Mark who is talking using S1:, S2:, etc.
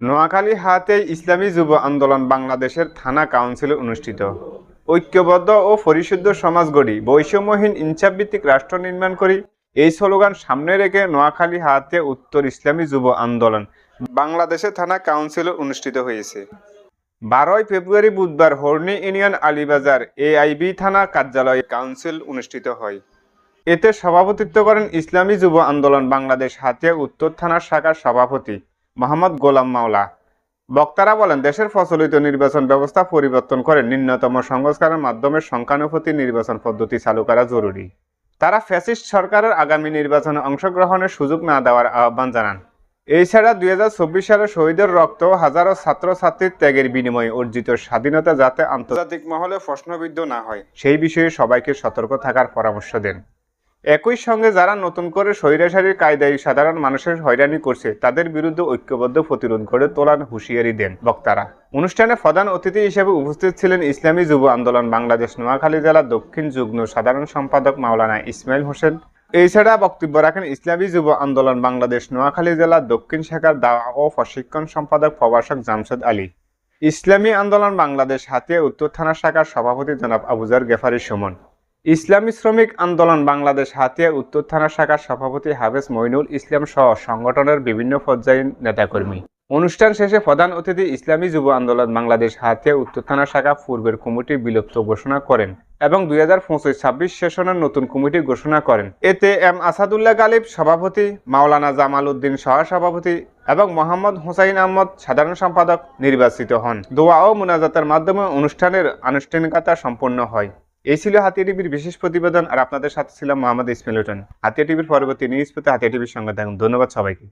S1: নোয়াখালী হাতে ইসলামী যুব আন্দোলন বাংলাদেশের থানা কাউন্সিলে অনুষ্ঠিত। ঐক্যবদ্ধ ও পরিশুদ্ধ সমাজ গড়ি, বৈষম্যহীন ইনসাফভিত্তিক রাষ্ট্র নির্মাণ করি, এই স্লোগান সামনে রেখে নোয়াখালী হাতে উত্তর ইসলামী যুব আন্দোলন বাংলাদেশের থানা কাউন্সিলে অনুষ্ঠিত হয়েছে। বারোই ফেব্রুয়ারি বুধবার হর্নি ইউনিয়ন আলীবাজার এআইবি থানা কার্যালয়ে কাউন্সিল অনুষ্ঠিত হয়। এতে সভাপতিত্ব করেন ইসলামী যুব আন্দোলন বাংলাদেশ হাতিয়া উত্তর থানার শাখার সভাপতি মোহাম্মদ গোলাম মাওলা। বক্তারা বলেন, দেশের প্রচলিত নির্বাচন ব্যবস্থা পরিবর্তন করে নিম্নতম সংস্কারের মাধ্যমে সংখ্যানুপাতি নির্বাচন পদ্ধতি চালু করা জরুরি। তারা ফ্যাসিস্ট সরকারের আগামী নির্বাচনে অংশগ্রহণের সুযোগ না দেওয়ার আহ্বান জানান। এছাড়া দুই হাজার চব্বিশ সালে শহীদের রক্ত হাজারো ছাত্রছাত্রীর ত্যাগের বিনিময়ে অর্জিত স্বাধীনতা যাতে আন্তর্জাতিক মহলে প্রশ্নবিদ্ধ না হয়, সেই বিষয়ে সবাইকে সতর্ক থাকার পরামর্শ দেন। একই সঙ্গে যারা নতুন করে স্বৈরাচারীর কায়দায় সাধারণ মানুষের হয়রানি করছে, তাদের বিরুদ্ধে ঐক্যবদ্ধ প্রতিরোধ করে তোলার হুঁশিয়ারি দেন বক্তারা। অনুষ্ঠানে প্রধান অতিথি হিসেবে উপস্থিত ছিলেন ইসলামী যুব আন্দোলন বাংলাদেশ নোয়াখালী জেলা দক্ষিণ যুগ্ম সাধারণ সম্পাদক মাওলানা ইসমাইল হোসেন। এছাড়া বক্তব্য রাখেন ইসলামী যুব আন্দোলন বাংলাদেশ নোয়াখালী জেলা দক্ষিণ শাখার দাওয়া ও প্রশিক্ষণ সম্পাদক প্রভাষক জামশেদ আলী। ইসলামী আন্দোলন বাংলাদেশ হাতিয়া উত্তর থানা শাখার সভাপতি জনাব আবুজার গেফারি সুমন। ইসলামী শ্রমিক আন্দোলন বাংলাদেশ হাতিয়া উত্তর থানা শাখার সভাপতি হাফেজ মইনুল ইসলাম সহ সংগঠনের বিভিন্ন পর্যায়ের নেতাকর্মী। অনুষ্ঠান শেষে প্রধান অতিথি ইসলামী যুব আন্দোলন বাংলাদেশ হাতিয়া উত্তর থানা শাখা পূর্বের কমিটি বিলুপ্ত ঘোষণা করেন এবং দুই হাজার পঁচিশ ছাব্বিশ সেশনের নতুন কমিটি ঘোষণা করেন। এতে এম আসাদুল্লাহ গালিব সভাপতি, মাওলানা জামাল উদ্দিন সহ সভাপতি এবং মোহাম্মদ হুসাইন আহমদ সাধারণ সম্পাদক নির্বাচিত হন। দোয়া ও মুনাজাতের মাধ্যমে অনুষ্ঠানের আনুষ্ঠানিকতা সম্পন্ন হয়। এই ছিল হাতিয়া টিভির বিশেষ প্রতিবেদন, আর আপনাদের সাথে ছিলাম মোহাম্মদ ইসমাইল হাতিয়া টিভির পরবর্তী নিউজ পেতে হাতিয়া টিভির সঙ্গে থাকুন। ধন্যবাদ সবাইকে।